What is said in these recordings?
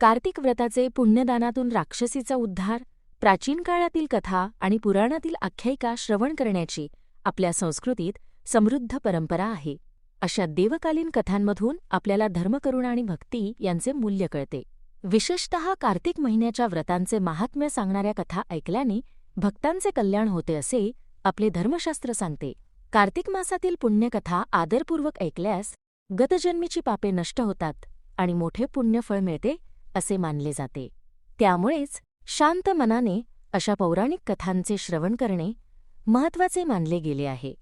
कार्तिक व्रताचे पुण्यदानातून राक्षसीचा उद्धार प्राचीन काळातील कथा आणि पुराणातील आख्यायिका श्रवण करण्याची आपल्या संस्कृतीत समृद्ध परंपरा आहे. अशा देवकालीन कथांमधून आपल्याला धर्मकरुणा आणि भक्ती यांचे मूल्य कळते. विशेषतः कार्तिक महिन्याच्या व्रतांचे महात्म्य सांगणाऱ्या कथा ऐकल्याने भक्तांचे कल्याण होते असे आपले धर्मशास्त्र सांगते. कार्तिक मासातील पुण्यकथा आदरपूर्वक ऐकल्यास गतजन्मीची पापे नष्ट होतात आणि मोठे पुण्यफळ मिळते असे मानले जाते. त्यामुळेच शांत मनाने अशा पौराणिक कथांचे श्रवण करणे महत्त्वाचे मानले गेले आहे.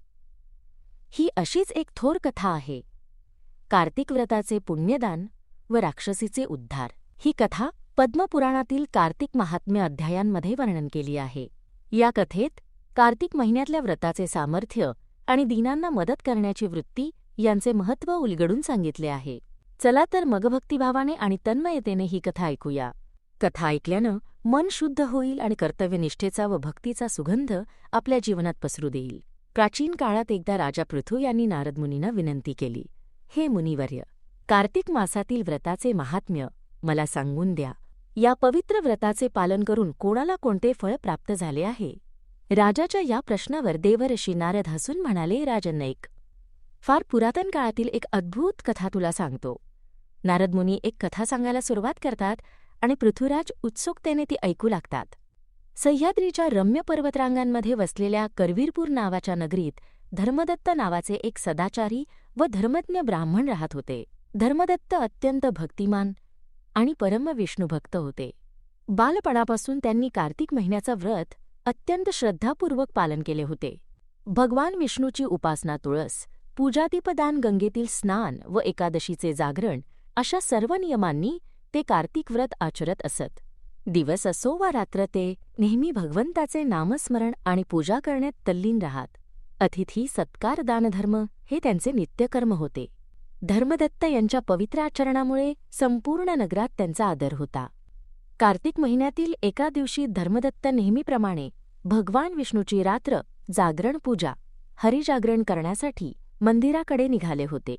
ही अशीच एक थोर कथा आहे. कार्तिक व्रताचे पुण्यदान व राक्षसीचे उद्धार. ही कथा पद्मपुराणातील कार्तिक महात्म्य अध्यायांमध्ये वर्णन केली आहे. या कथेत कार्तिक महिन्यातल्या व्रताचे सामर्थ्य आणि दीनांना मदत करण्याची वृत्ती यांचे महत्त्व उलगडून सांगितले आहे. चला तर मग भक्तिभावाने आणि तन्मयतेने ही कथा ऐकूया. कथा ऐकल्यानं मन शुद्ध होईल आणि कर्तव्यनिष्ठेचा व भक्तीचा सुगंध आपल्या जीवनात पसरू देईल. प्राचीन काळात एकदा राजा पृथू यांनी नारदमुनींना विनंती केली. हे मुनिवर्य कार्तिक मासातील व्रताचे महात्म्य मला सांगून द्या. या पवित्र व्रताचे पालन करून कोणाला कोणते फळ प्राप्त झाले आहे राजाच्या या प्रश्नावर देवऋषी नारद हसून म्हणाले राजनैक फार पुरातन काळातील एक अद्भुत कथा तुला सांगतो. नारदमुनी एक कथा सांगायला सुरुवात करतात आणि पृथ्वीराज उत्सुकतेने ती ऐकू लागतात. सह्याद्रीच्या रम्य पर्वतरांगांमध्ये वसलेल्या करवीरपूर नावाच्या नगरीत धर्मदत्त नावाचे एक सदाचारी व धर्मज्ञ ब्राह्मण राहत होते. धर्मदत्त अत्यंत भक्तिमान आणि परम विष्णुभक्त होते. बालपणापासून त्यांनी कार्तिक महिन्याचं व्रत अत्यंत श्रद्धापूर्वक पालन केले होते. भगवान विष्णूची उपासना तुळस पूजादीपदान गंगेतील स्नान व एकादशीचे जागरण अशा सर्व नियमांनी ते कार्तिक व्रत आचरत असत. दिवस असो वा रात्र ते नेहमी भगवंताचे नामस्मरण आणि पूजा करण्यात तल्लीन राहात. अतिथी सत्कार दानधर्म हे त्यांचे नित्यकर्म होते. धर्मदत्त यांच्या पवित्र आचरणामुळे संपूर्ण नगरात त्यांचा आदर होता. कार्तिक महिन्यातील एका दिवशी धर्मदत्त नेहमीप्रमाणे भगवान विष्णूची रात्र जागरण पूजा हरिजागरण करण्यासाठी मंदिराकडे निघाले होते.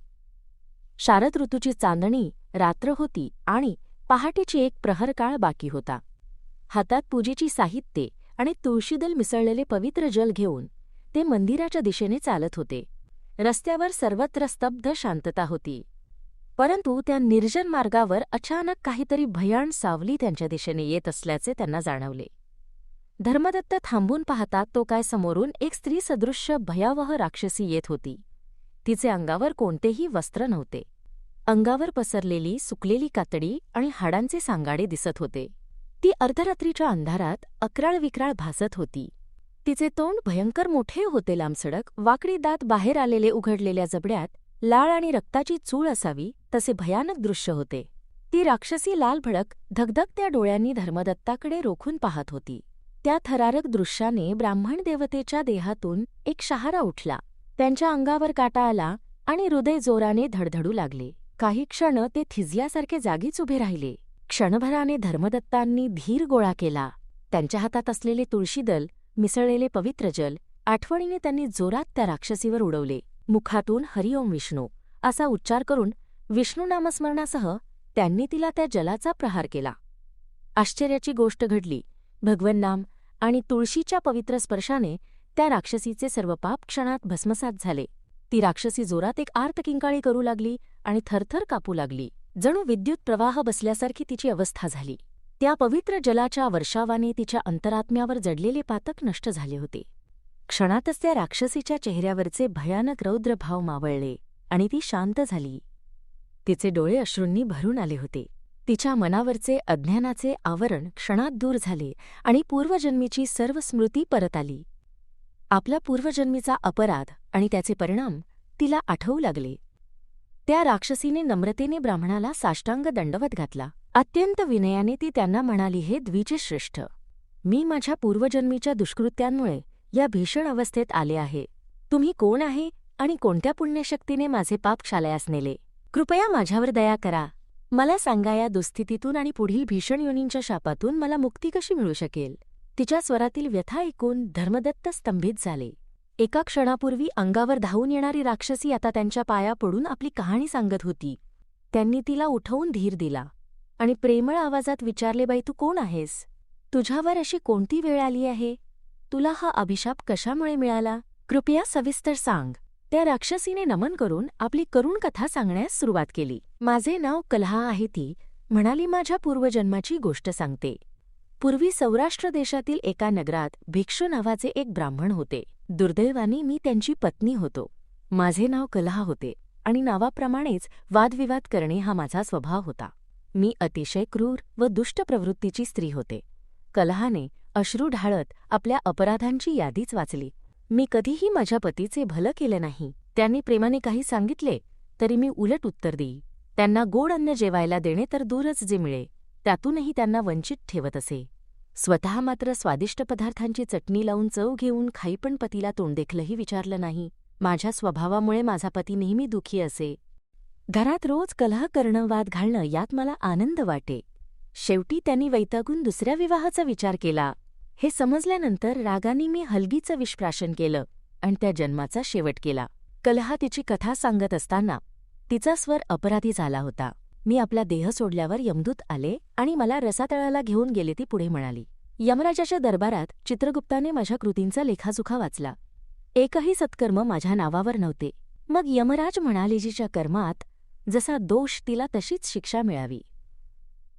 शारद ऋतूची चांदणी रात्र होती आणि पहाटेची एक प्रहरकाळ बाकी होता. हातात पूजेची साहित्ये आणि तुळशीदल मिसळलेले पवित्र जल घेऊन ते मंदिराच्या दिशेने चालत होते. रस्त्यावर सर्वत्र स्तब्ध शांतता होती. परंतु त्या निर्जन मार्गावर अचानक काहीतरी भयाण सावली त्यांच्या दिशेने येत असल्याचे त्यांना जाणवले. धर्मदत्त थांबून पाहता तो काय समोरून एक स्त्रीसदृश्य भयावह राक्षसी येत होती. तिचे अंगावर कोणतेही वस्त्र नव्हते. अंगावर पसरलेली सुकलेली कातडी आणि हाडांचे सांगाडे दिसत होते. ती अर्धरात्रीच्या अंधारात अकराळ विक्राळ भासत होती. तिचे तोंड भयंकर मोठे होते लांबसडक वाकडी दात बाहेर आलेले उघडलेल्या जबड्यात लाळ आणि रक्ताची चूळ असावी तसे भयानक दृश्य होते. ती राक्षसी लाल भडक धगधगत्या डोळ्यांनी धर्मदत्ताकडे रोखून पाहत होती. त्या थरारक दृश्याने ब्राह्मण देवतेच्या देहातून एक शहारा उठला. त्यांच्या अंगावर काटा आला आणि हृदय जोराने धडधडू लागले. काही क्षण ते थिजल्यासारखे जागीच उभे राहिले. क्षणभराने धर्मदत्तांनी धीर गोळा केला. त्यांच्या हातात असलेले तुळशीदल मिसळलेले पवित्र जल आठवणीने त्यांनी जोरात त्या राक्षसीवर उडवले. मुखातून हरिओम विष्णू असा उच्चार करून विष्णू नामस्मरणासह त्यांनी तिला त्या जलाचा प्रहार केला. आश्चर्याची गोष्ट घडली. भगवन्नाम आणि तुळशीच्या पवित्र स्पर्शाने त्या राक्षसीचे सर्व पाप क्षणात भस्मसात झाले. ती राक्षसी जोरात एक आर्तकिंकाळी करू लागली आणि थरथर कापू लागली. जणू विद्युत प्रवाह बसल्यासारखी तिची अवस्था झाली. त्या पवित्र जलाच्या वर्षावाने तिच्या अंतरात्म्यावर जडलेले पातक नष्ट झाले होते. क्षणातच त्या राक्षसीच्या चेहऱ्यावरचे भयानक रौद्र भाव मावळले आणि ती शांत झाली. तिचे डोळे अश्रूंनी भरून आले होते. तिच्या मनावरचे अज्ञानाचे आवरण क्षणात दूर झाले आणि पूर्वजन्मीची सर्व स्मृती परत आली. आपल्या पूर्वजन्मीचा अपराध आणि त्याचे परिणाम तिला आठवू लागले. त्या राक्षसीने नम्रतेने ब्राह्मणाला साष्टांग दंडवत घातला. अत्यंत विनयाने ती त्यांना म्हणाली हे द्विजश्रेष्ठ मी माझ्या पूर्वजन्मीच्या दुष्कृत्यांमुळे या भीषण अवस्थेत आले आहे. तुम्ही कोण आहे आणि कोणत्या पुण्यशक्तीने माझे पाप क्षालयास नेले? कृपया माझ्यावर दया करा. मला सांगा या दुस्थितीतून आणि पुढील भीषण योनींच्या शापातून मला मुक्ती कशी मिळू शकेल? तिच्या स्वरातील व्यथा ऐकून धर्मदत्त स्तंभित झाले. एका क्षणापूर्वी अंगावर धावून येणारी राक्षसी आता त्यांच्या पाया पडून आपली कहाणी सांगत होती. त्यांनी तिला उठवून धीर दिला. आणि प्रेमळ आवाजात विचारले बाई तू कोण आहेस? तुझ्यावर अशी कोणती वेळ आली आहे? तुला हा अभिशाप कशामुळे मिळाला? कृपया सविस्तर सांग. त्या राक्षसीने नमन करून आपली करुण कथा सांगण्यास सुरुवात केली. माझे नाव कल्हा आहे ती म्हणाली माझ्या पूर्वजन्माची गोष्ट सांगते. पूर्वी सौराष्ट्र देशातील एका नगरात भिक्षू नावाचे एक ब्राह्मण होते. दुर्दैवाने मी त्यांची पत्नी होतो. माझे नाव कलहा होते आणि नावाप्रमाणेच वादविवाद करणे हा माझा स्वभाव होता. मी अतिशय क्रूर व दुष्ट प्रवृत्तीची स्त्री होते. कलहाने अश्रू ढाळत आपल्या अपराधांची यादीच वाचली. मी कधीही माझ्या पतीचे भलं केलं नाही. त्यांनी प्रेमाने काही सांगितले तरी मी उलट उत्तर देई. त्यांना गोड अन्न जेवायला देणे तर दूरच जे मिळे. त्यातूनही त्यांना वंचित ठेवत असे. स्वतः मात्र स्वादिष्ट पदार्थांची चटणी लावून चव घेऊन खाईपण पतीला तोंडदेखलंही विचारलं नाही. माझ्या स्वभावामुळे माझा पती नेहमी दुखी असे. घरात रोज कलह करणं वाद घालणं यात मला आनंद वाटे. शेवटी त्यांनी वैतागून दुसऱ्या विवाहाचा विचार केला. हे समजल्यानंतर रागाने मी हलगीचं विषप्राशन केलं आणि त्या जन्माचा शेवट केला. कलहा तिची कथा सांगत असताना तिचा स्वर अपराधी झाला होता. मी आपला देह सोडल्यावर यमदूत आले आणि मला रसातळाला घेऊन गेले ती पुढे म्हणाली यमराजाच्या दरबारात चित्रगुप्ताने माझ्या कृतींचा लेखाजुखा वाचला. एकही सत्कर्म माझ्या नावावर नव्हते. मग यमराज म्हणालेजीच्या कर्मात जसा दोष तिला तशीच शिक्षा मिळावी.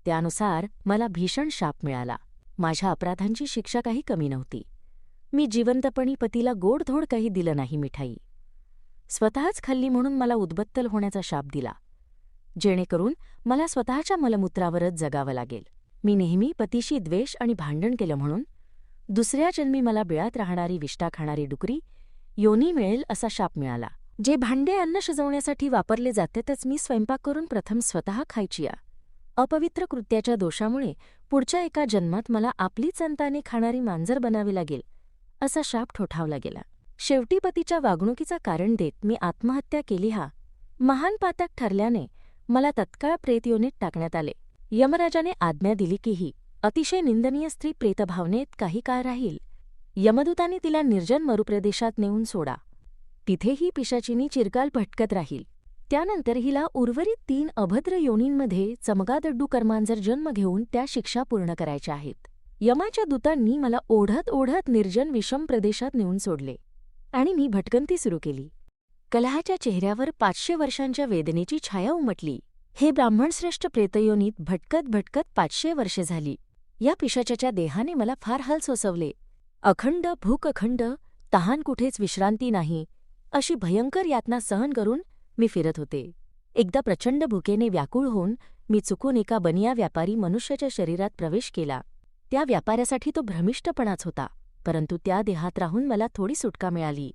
त्यानुसार मला भीषण शाप मिळाला. माझ्या अपराधांची शिक्षा काही कमी नव्हती. मी जिवंतपणी पतीला गोडधोड काही दिलं नाही मिठाई. स्वतःच खाल्ली म्हणून मला उद्बत्तल होण्याचा शाप दिला. जेणेकरून मला स्वतःच्या मलमूत्रावरच जगावं लागेल. मी नेहमी पतीशी द्वेष आणि भांडण केलं म्हणून दुसऱ्या जन्मी मला बिळात राहणारी विष्टा खाणारी डुकरी योनी मिळेल असा शाप मिळाला. जे भांडे अन्न शिजवण्यासाठी वापरले जाते तेच मी स्वयंपाक करून प्रथम स्वतः खायची या. अपवित्र कृत्याच्या दोषामुळे पुढच्या एका जन्मात मला आपलीच अंताने खाणारी मांजर बनावी लागेल असा शाप ठोठावला गेला. शेवटी पतीच्या वागणुकीचा कारण देत मी आत्महत्या केली हा. महान पातक ठरल्याने मला तत्काळ प्रेतयोनीत टाकण्यात आले. यमराजाने आज्ञा दिली की ही अतिशय निंदनीय स्त्री प्रेतभावनेत काही काळ राहील. यमदूताने तिला निर्जन मरुप्रदेशात नेऊन सोडा. तिथेही पिशाचिनी चिरकाल भटकत राहील. त्यानंतर हिला उर्वरित तीन अभद्र योनींमध्ये चमगादड्डू कर्मांजर जन्म घेऊन त्या शिक्षा पूर्ण करायच्या आहेत. यमाच्या दूतांनी मला ओढत ओढत निर्जन विषम प्रदेशात नेऊन सोडले. आणि मी भटकंती सुरू केली. कलहाच्या चेहऱ्यावर पाचशे वर्षांच्या वेदनेची छाया उमटली. हे ब्राह्मणश्रेष्ठ प्रेतयोनीत भटकत भटकत पाचशे वर्षे झाली. या पिशाच्याच्या देहाने मला फार हाल सोसवले. अखंड भूक अखंड तहान कुठेच विश्रांती नाही अशी भयंकर यातना सहन करून मी फिरत होते. एकदा प्रचंड भुकेने व्याकुळ होऊन मी चुकून एका बनिया व्यापारी मनुष्याच्या शरीरात प्रवेश केला. त्या व्यापाऱ्यासाठी तो भ्रमिष्टपणाच होता परंतु त्या देहात राहून मला थोडी सुटका मिळाली.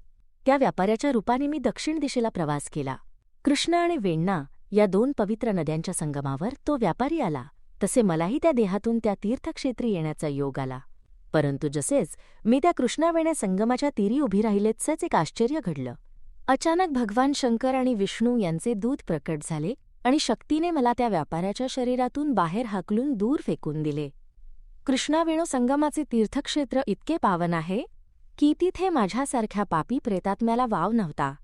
त्या व्यापाऱ्याच्या रूपाने मी दक्षिण दिशेला प्रवास केला. कृष्णा आणि वेण्णा या दोन पवित्र नद्यांच्या संगमावर तो व्यापारी आला. तसे मलाही त्या देहातून त्या तीर्थक्षेत्री येण्याचा योग आला. परंतु जसेच मी त्या कृष्णावेण्या संगमाच्या तीरी उभी राहिले एक आश्चर्य घडलं. अचानक भगवान शंकर आणि विष्णू यांचे दूध प्रकट झाले आणि शक्तीने मला त्या व्यापाऱ्याच्या शरीरातून बाहेर हाकलून दूर फेकून दिले. कृष्णावेणू संगमाचे तीर्थक्षेत्र इतके पावन आहे? की तिथे माझ्यासारख्या पापी प्रेतात्म्याला वाव नव्हता.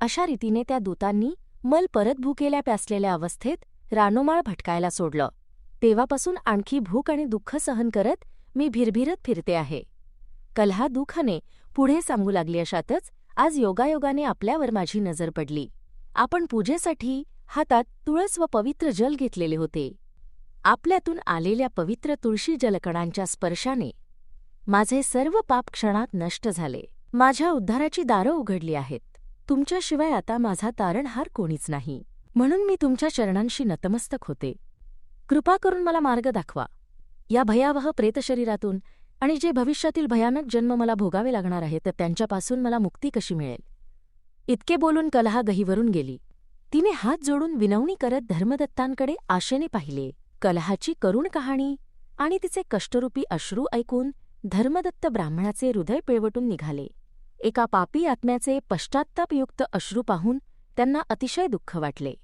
अशा रीतीने त्या दूतांनी मल परत भुकेल्या प्यासलेल्या अवस्थेत रानोमाळ भटकायला सोडलं. तेव्हापासून आणखी भूक आणि दुःख सहन करत मी भिरभिरत फिरते आहे. कल्हा दुःखाने पुढे सांगू लागली अशातच आज योगायोगाने आपल्यावर माझी नजर पडली. आपण पूजेसाठी हातात तुळस व पवित्र जल घेतलेले होते. आपल्यातून आलेल्या पवित्र तुळशी जलकणांच्या स्पर्शाने माझे सर्व पाप क्षणात नष्ट झाले. माझ्या उद्धाराची दारं उघडली आहेत. तुमच्याशिवाय आता माझा तारणहार कोणीच नाही. म्हणून मी तुमच्या चरणांशी नतमस्तक होते. कृपा करून मला मार्ग दाखवा. या भयावह प्रेतशरीरातून आणि जे भविष्यातील भयानक जन्म मला भोगावे लागणार आहे तर त्यांच्यापासून मला मुक्ती कशी मिळेल? इतके बोलून कलहा गहीवरून गेली. तिने हात जोडून विनवणी करत धर्मदत्तांकडे आशेने पाहिले. कलहाची करुण कहाणी आणि तिचे कष्टरूपी अश्रू ऐकून धर्मदत्त ब्राह्मणाचे हृदय पिळवटून निघाले. एका पापी आत्म्याचे पश्चात्तापयुक्त अश्रू पाहून त्यांना अतिशय दुःख वाटले.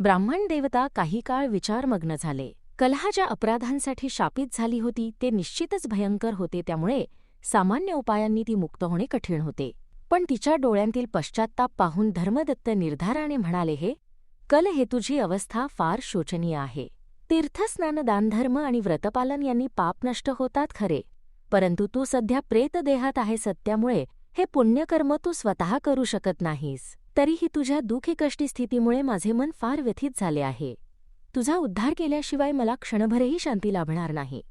ब्राह्मण देवता काही काळ विचारमग्न झाले. कलहा ज्या अपराधांसाठी शापित झाली होती ते निश्चितच भयंकर होते त्यामुळे सामान्य उपायांनी ती मुक्त होणे कठीण होते. पण तिच्या डोळ्यांतील पश्चात्ताप पाहून धर्मदत्त निर्धाराने म्हणाले हे कल हे तुझी अवस्था फार शोचनीय आहे. तीर्थस्नान दानधर्म आणि व्रतपालन यांनी पाप नष्ट होतात खरे. परंतु तू सध्या प्रेतदेहात आहे सत्यामुळे हे पुण्यकर्म तू स्वतः करू शकत नाहीस. तरीही तुझ्या दुःखी स्थितीमुळे माझे मन फार व्यथित झाले आहे. तुझा उद्धार केल्याशिवाय मला क्षणभरही शांती लाभणार नाही.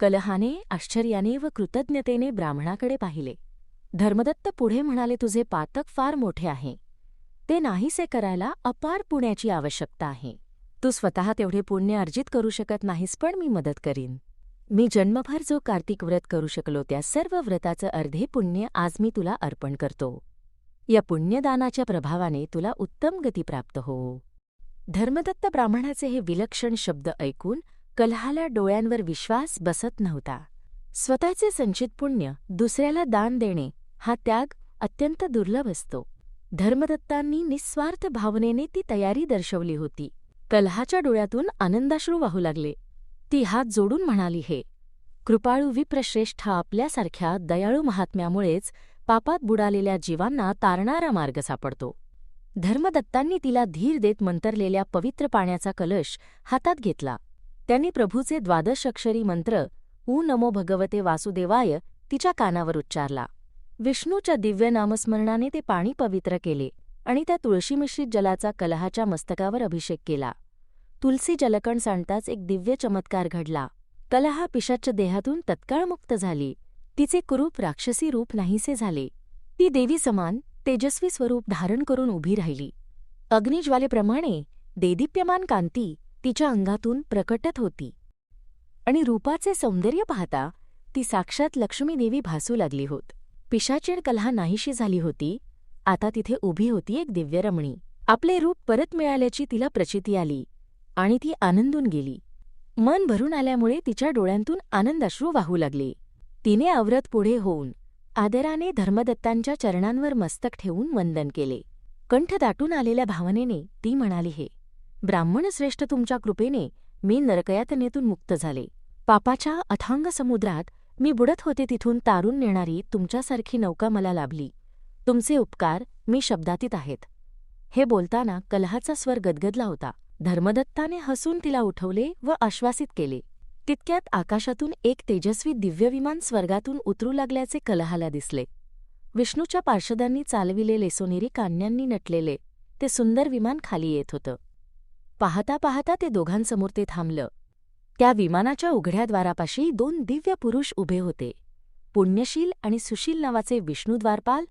कलहाने आश्चर्याने व कृतज्ञतेने ब्राह्मणाकडे पाहिले. धर्मदत्त पुढे म्हणाले तुझे पातक फार मोठे आहे. ते नाहीसे करायला अपार पुण्याची आवश्यकता आहे. तू स्वतः तेवढे पुण्य अर्जित करू शकत नाहीस पण मी मदत करीन. मी जन्मभर जो कार्तिक व्रत करू शकलो त्या सर्व व्रताचं अर्धे पुण्य आज मी तुला अर्पण करतो. या पुण्यदानाच्या प्रभावाने तुला उत्तम गती प्राप्त हो. धर्मदत्त ब्राह्मणाचे हे विलक्षण शब्द ऐकून कलहाला डोळ्यांवर विश्वास बसत नव्हता. स्वतःचे संचित पुण्य दुसऱ्याला दान देणे हा त्याग अत्यंत दुर्लभ असतो. धर्मदत्तांनी निस्वार्थ भावनेने ती तयारी दर्शवली होती. कलहाच्या डोळ्यातून आनंदाश्रू वाहू लागले. ती हात जोडून म्हणाली हे कृपाळू विप्रश्रेष्ठ आपल्यासारख्या दयाळू महात्म्यामुळेच पापात बुडालेल्या जीवांना तारणारा मार्ग सापडतो. धर्मदत्तांनी तिला धीर देत मंतरलेल्या पवित्र पाण्याचा कलश हातात घेतला. त्यांनी प्रभूचे द्वादश अक्षरी मंत्र ऊ नमो भगवते वासुदेवाय तिच्या कानावर उच्चारला. विष्णूच्या दिव्य नामस्मरणाने ते पाणी पवित्र केले आणि त्या तुळशीमिश्रित जलाचा कलहाच्या मस्तकावर अभिषेक केला. तुलसी जलकण सांडताच एक दिव्य चमत्कार घडला. कलहा पिशाच्या देहातून तत्काळ मुक्त झाली. तिचे कुरूप राक्षसी रूप नाहीसे झाले. ती देवी समान तेजस्वी स्वरूप धारण करून उभी राहिली. अग्निज्वालेप्रमाणे देदीप्यमान कांती तिच्या अंगातून प्रकटत होती. आणि रूपाचे सौंदर्य पाहता ती साक्षात लक्ष्मीदेवी भासू लागली होत. पिशाचीण कलहा नाहीशी झाली होती. आता तिथे उभी होती एक दिव्यरमणी. आपले रूप परत मिळाल्याची तिला प्रचिती आली. आणि ती आनंदून गेली. मन भरून आल्यामुळे तिच्या डोळ्यांतून आनंदाश्रू वाहू लागले. तिने अव्रत पुढे होऊन आदराने धर्मदत्तांच्या चरणांवर मस्तक ठेवून वंदन केले. कंठ दाटून आलेल्या भावनेने ती म्हणाली हे ब्राह्मणश्रेष्ठ तुमच्या कृपेने मी नरकयातनेतून मुक्त झाले. पापाच्या अथांग समुद्रात मी बुडत होते तिथून तारून नेणारी तुमच्यासारखी नौका मला लाभली. तुमचे उपकार मी शब्दातीत आहेत. हे बोलताना कलहाचा स्वर गदगदला होता. धर्मदत्ताने हसून तिला उठवले व आश्वासित केले. तितक्यात आकाशातून एक तेजस्वी दिव्यविमान स्वर्गातून उतरू लागल्याचे कलहाला दिसले. विष्णूच्या पार्षदांनी चालविलेले सोनेरी कान्यांनी नटलेले ते सुंदर विमान खाली येत होतं. पाहता पाहता ते दोघांसमोर ते थांबलं. त्या विमानाच्या उघड्या द्वारापाशी दोन दिव्य पुरुष उभे होते. पुण्यशील आणि सुशील नावाचे विष्णुद्वारपाल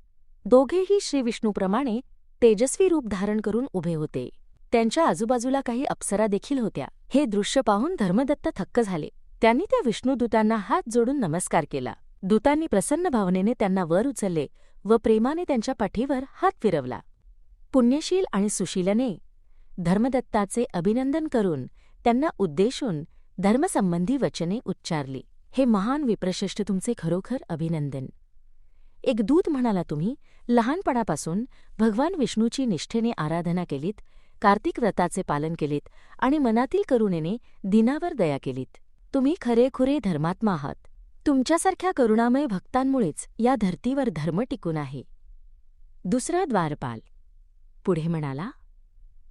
दोघेही श्रीविष्णूप्रमाणे तेजस्वी रूप धारण करून उभे होते. त्यांच्या आजूबाजूला काही अप्सरा देखील होत्या. हे दृश्य पाहून धर्मदत्त थक्क झाले. त्यांनी त्या विष्णूदूतांना हात जोडून नमस्कार केला. दूतांनी प्रसन्न भावनेने त्यांना वर उचलले व प्रेमाने त्यांच्या पाठीवर हात फिरवला. पुण्यशील आणि सुशीलने धर्मदत्ताचे अभिनंदन करून त्यांना उद्देशून धर्मसंबंधी वचने उच्चारली. हे महान विप्रश्रेष्ठ तुमचे खरोखर अभिनंदन. एक दूत म्हणाला तुम्ही लहानपणापासून भगवान विष्णूची निष्ठेने आराधना केलीत कार्तिक व्रताचे पालन केलीत आणि मनातील करुणेने दिनावर दया केलीत. तुम्ही खरेखुरे धर्मात्मा आहात. तुमच्यासारख्या करुणामय भक्तांमुळेच या धर्तीवर धर्म टिकून आहे. दुसरा द्वारपाल. पुढे म्हणाला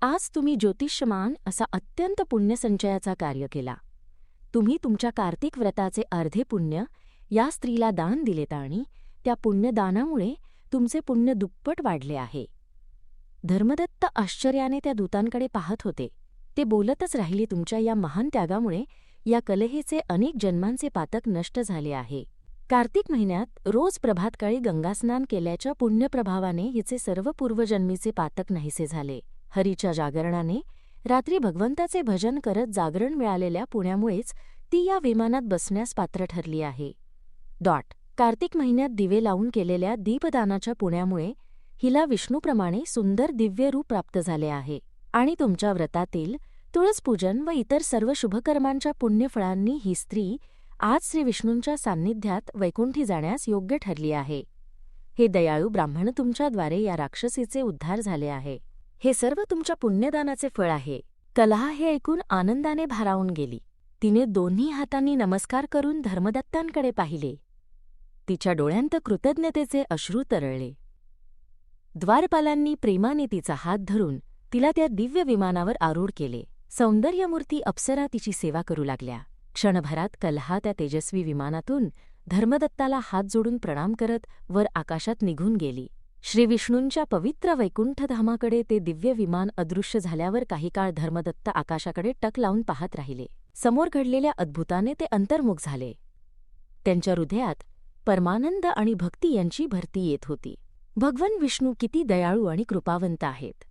आज तुम्ही ज्योतिष्यमान असा अत्यंत पुण्यसंचयाचा कार्य केला. तुम्ही तुमच्या कार्तिक व्रताचे अर्धे पुण्य या स्त्रीला दान दिलेत आणि त्या पुण्यदानामुळे तुमचे पुण्य दुप्पट वाढले आहे. धर्मदत्त आश्चर्याने त्या दूतांकडे पाहत होते. ते बोलतच राहिले तुमच्या या महान त्यागामुळे या कलहेचे अनेक जन्मांचे पातक नष्ट झाले आहे. कार्तिक महिन्यात रोज प्रभातकाळी गंगास्नान केल्याच्या पुण्यप्रभावाने हिचे सर्व पूर्वजन्मीचे पातक नाहीसे झाले. हरीच्या जागरणाने रात्री भगवंताचे भजन करत जागरण मिळालेल्या पुण्यामुळेच ती या विमानात बसण्यास पात्र ठरली आहे. डॉट. कार्तिक महिन्यात दिवे लावून केलेल्या दीपदानाच्या पुण्यामुळे हिला विष्णूप्रमाणे सुंदर दिव्य रूप प्राप्त झाले आहे. आणि तुमच्या व्रतातील तुळसपूजन व इतर सर्व शुभकर्मांच्या पुण्यफळांनी ही स्त्री आज श्री विष्णूंच्या सान्निध्यात वैकुंठी जाण्यास योग्य ठरली आहे. हे दयाळू ब्राह्मण तुमच्याद्वारे या राक्षसीचे उद्धार झाले आहे. हे सर्व तुमच्या पुण्यदानाचे फळ आहे. कलहा हे ऐकून आनंदाने भारावून गेली. तिने दोन्ही हातांनी नमस्कार करून धर्मदत्तांकडे पाहिले. तिच्या डोळ्यांत कृतज्ञतेचे अश्रू तरळले. द्वारपालांनी प्रेमाने तिचा हात धरून तिला त्या दिव्य विमानावर आरूढ केले. सौंदर्यमूर्ती अप्सरा तिची सेवा करू लागल्या. क्षणभरात कल्हा त्या तेजस्वी विमानातून धर्मदत्ताला हात जोडून प्रणाम करत वर आकाशात निघून गेली. श्रीविष्णूंच्या पवित्र वैकुंठधामाकडे ते दिव्य विमान अदृश्य झाल्यावर काही काळ धर्मदत्त आकाशाकडे टक लावून पाहत राहिले. समोर घडलेल्या अद्भुताने ते अंतर्मुख झाले. त्यांच्या हृदयात परमानंद आणि भक्ती यांची भरती येत होती. भगवन विष्णू किती दयाळू आणि कृपावंत आहेत.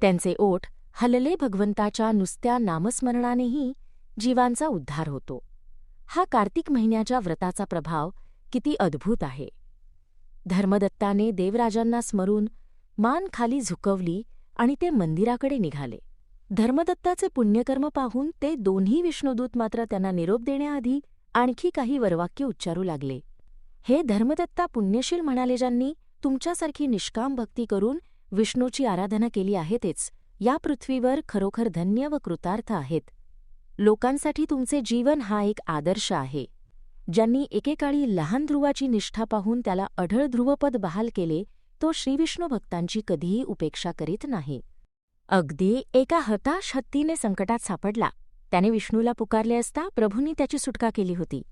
त्यांचे ओठ हलले भगवंताच्या नुसत्या नामस्मरणानेही जीवांचा उद्धार होतो. हा कार्तिक महिन्याच्या व्रताचा प्रभाव किती अद्भुत आहे. धर्मदत्ताने देवराजांना स्मरून मान खाली झुकवली आणि ते मंदिराकडे निघाले. धर्मदत्ताचे पुण्यकर्म पाहून ते दोन्ही विष्णुदूत मात्र त्यांना निरोप देण्याआधी आणखी काही वरवाक्य उच्चारू लागले. हे धर्मदत्ता पुण्यशील म्हणाले ज्यांनी तुमच्यासारखी निष्काम भक्ती करून विष्णूची आराधना केली आहे तेच या पृथ्वीवर खरोखर धन्य व कृतार्थ आहेत. लोकांसाठी तुमचे जीवन हा एक आदर्श आहे. ज्यांनी एकेकाळी लहान ध्रुवाची निष्ठा पाहून त्याला अढळ ध्रुवपद बहाल केले तो श्रीविष्णू भक्तांची कधीही उपेक्षा करीत नाही. अगदी एका हताश हत्तीने संकटात सापडला. त्याने विष्णूला पुकारले असता प्रभूंनी त्याची सुटका केली होती.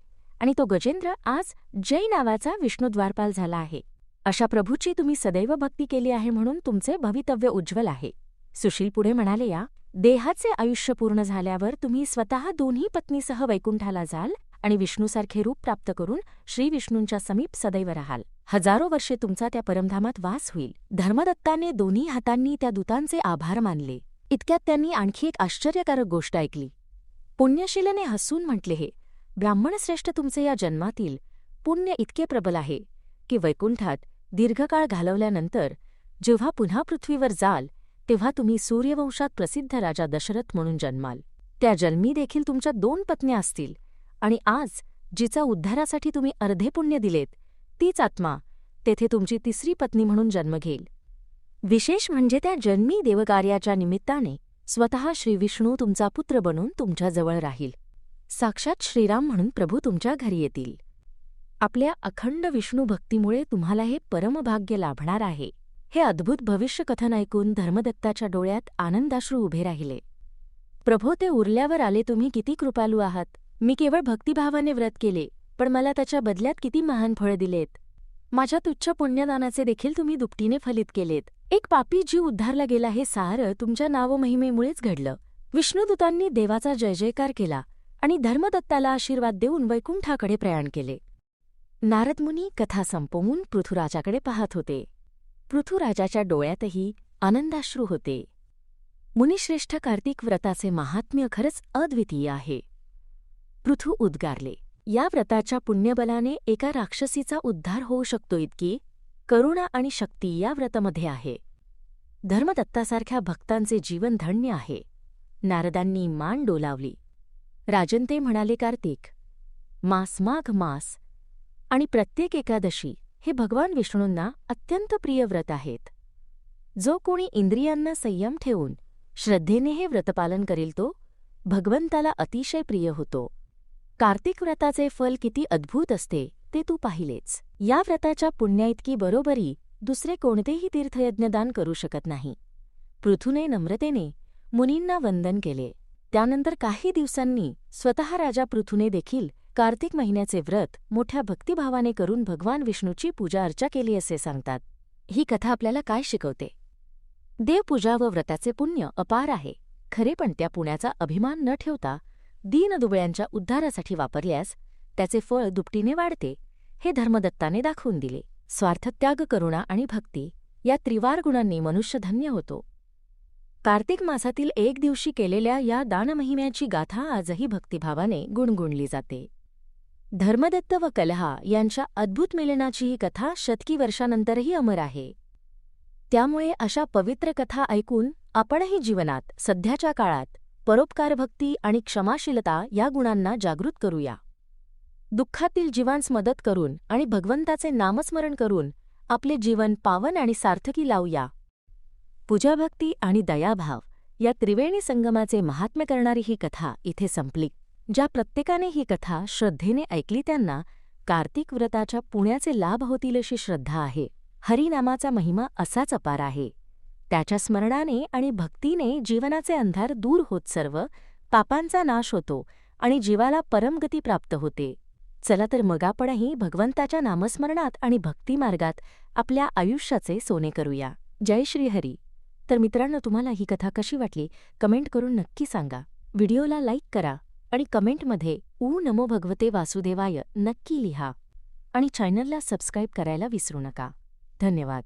आणि तो गजेंद्र आज जय नावाचा विष्णुद्वारपाल झाला आहे. अशा प्रभूची तुम्ही सदैव भक्ती केली आहे म्हणून तुमचे भवितव्य उज्ज्वल आहे. सुशील पुढे म्हणाले या देहाचे आयुष्य पूर्ण झाल्यावर तुम्ही स्वतः दोन्ही पत्नीसह वैकुंठाला जाल आणि विष्णूसारखे रूप प्राप्त करून श्रीविष्णूंच्या समीप सदैव राहाल. हजारो वर्षे तुमचा त्या परमधामात वास होईल. धर्मदत्ताने दोन्ही हातांनी त्या दूतांचे आभार मानले. इतक्यात त्यांनी आणखी एक आश्चर्यकारक गोष्ट ऐकली. पुण्यशिलेने हसून म्हटले हे ब्राह्मणश्रेष्ठ तुमचे या जन्मातील पुण्य इतके प्रबल आहे की वैकुंठात दीर्घकाळ घालवल्यानंतर जेव्हा पुन्हा पृथ्वीवर जाल तेव्हा तुम्ही सूर्यवंशात प्रसिद्ध राजा दशरथ म्हणून जन्माल. त्या जन्मी देखील तुमच्या दोन पत्न्या असतील आणि आज जिचा उद्धारासाठी तुम्ही अर्धे पुण्य दिलेत तीच आत्मा तेथे तुमची तिसरी पत्नी म्हणून जन्म घेईल. विशेष म्हणजे त्या जन्मी देवकार्याच्या निमित्ताने स्वतः श्रीविष्णू तुमचा पुत्र बनून तुमच्याजवळ राहील. साक्षात श्रीराम म्हणून प्रभू तुमच्या घरी येतील. आपल्या अखंड विष्णुभक्तीमुळे तुम्हाला हे परमभाग्य लाभणार आहे. हे अद्भुत भविष्यकथन ऐकून धर्मदत्ताच्या डोळ्यात आनंदाश्रू उभे राहिले. प्रभो ते उरल्यावर आले तुम्ही किती कृपालू आहात. मी केवळ भक्तिभावाने व्रत केले पण मला त्याच्या बदल्यात किती महान फळं दिलेत. माझ्या तुच्छ पुण्यदानाचे देखील तुम्ही दुपटीने फलित केलेत. एक पापी जीव उद्धारला गेला हे सारं तुमच्या नावमहिमेमुळेच घडलं. विष्णुदूतांनी देवाचा जय जयकार केला आणि धर्मदत्ताला आशीर्वाद देऊन वैकुंठाकडे प्रयाण केले. नारदमुनी कथा संपवून पृथुराजाकडे पाहत होते. पृथुराजाच्या डोळ्यातही आनंदाश्रू होते. मुनिश्रेष्ठ कार्तिक व्रताचे महात्म्य खरंच अद्वितीय आहे. पृथू उद्गारले. या व्रताच्या पुण्यबलाने एका राक्षसीचा उद्धार होऊ शकतो इतकी करुणा आणि शक्ती या व्रतमध्ये आहे. धर्मदत्तासारख्या भक्तांचे जीवन धन्य आहे. नारदांनी मान डोलावली. राजन ते म्हणाले कार्तिक मास माघ मास आणि प्रत्येक एकादशी हे भगवान विष्णूंना अत्यंत प्रिय व्रत आहेत. जो कोणी इंद्रियांना संयम ठेवून श्रद्धेने हे व्रतपालन करील तो भगवंताला अतिशय प्रिय होतो. कार्तिक व्रताचे फल किती अद्भुत असते ते तू पाहिलेच. या व्रताच्या पुण्याइतकी बरोबरी दुसरे कोणतेही तीर्थयज्ञदान करू शकत नाही. पृथूने नम्रतेने मुनींना वंदन केले. त्यानंतर काही दिवसांनी स्वतः राजा पृथूने देखील कार्तिक महिन्याचे व्रत मोठ्या भक्तिभावाने करून भगवान विष्णूची पूजा अर्चा केली असे सांगतात. ही कथा आपल्याला काय शिकवते? देवपूजा व व्रताचे पुण्य अपार आहे. खरे पण त्या पुण्याचा अभिमान न ठेवता दीनदुबळ्यांच्या उद्धारासाठी वापरल्यास त्याचे फळ दुपटीने वाढते हे धर्मदत्ताने दाखवून दिले. स्वार्थत्याग करुणा आणि भक्ती या त्रिवार गुणांनी मनुष्य धन्य होतो. कार्तिक मासातील एक दिवशी केलेल्या या दानमहिम्याची गाथा आजही भक्तिभावाने गुणगुणली जाते. धर्मदत्त व कलहा यांच्या अद्भुत मिलनाची ही कथा शतकी वर्षानंतरही अमर आहे. त्यामुळे अशा पवित्र कथा ऐकून आपणही जीवनात सध्याच्या काळात परोपकारभक्ती आणि क्षमाशीलता या गुणांना जागृत करूया. दुःखातील जीवांस मदत करून आणि भगवंताचे नामस्मरण करून आपले जीवन पावन आणि सार्थकी लावूया. पूजाभक्ती आणि दयाभाव या त्रिवेणी संगमाचे महात्म्य करणारी ही कथा इथे संपली. ज्या प्रत्येकाने ही कथा श्रद्धेने ऐकली त्यांना कार्तिक व्रताच्या पुण्याचे लाभ होतील अशी श्रद्धा आहे. हरिनामाचा महिमा असाच अपार आहे. त्याच्या स्मरणाने आणि भक्तीने जीवनाचे अंधार दूर होत सर्व पापांचा नाश होतो आणि जीवाला परमगती प्राप्त होते. चला तर मग आपणही भगवंताच्या नामस्मरणात आणि भक्तिमार्गात आपल्या आयुष्याचे सोने करूया. जय श्रीहरी. तर मित्रांनो तुम्हाला ही कथा कशी वाटली? कमेंट करून नक्की सांगा. व्हिडिओला लाईक करा. आणि कमेंटमध्ये ऊ नमो भगवते वासुदेवाय नक्की लिहा आणि चॅनलला सबस्क्राईब करायला विसरू नका. धन्यवाद.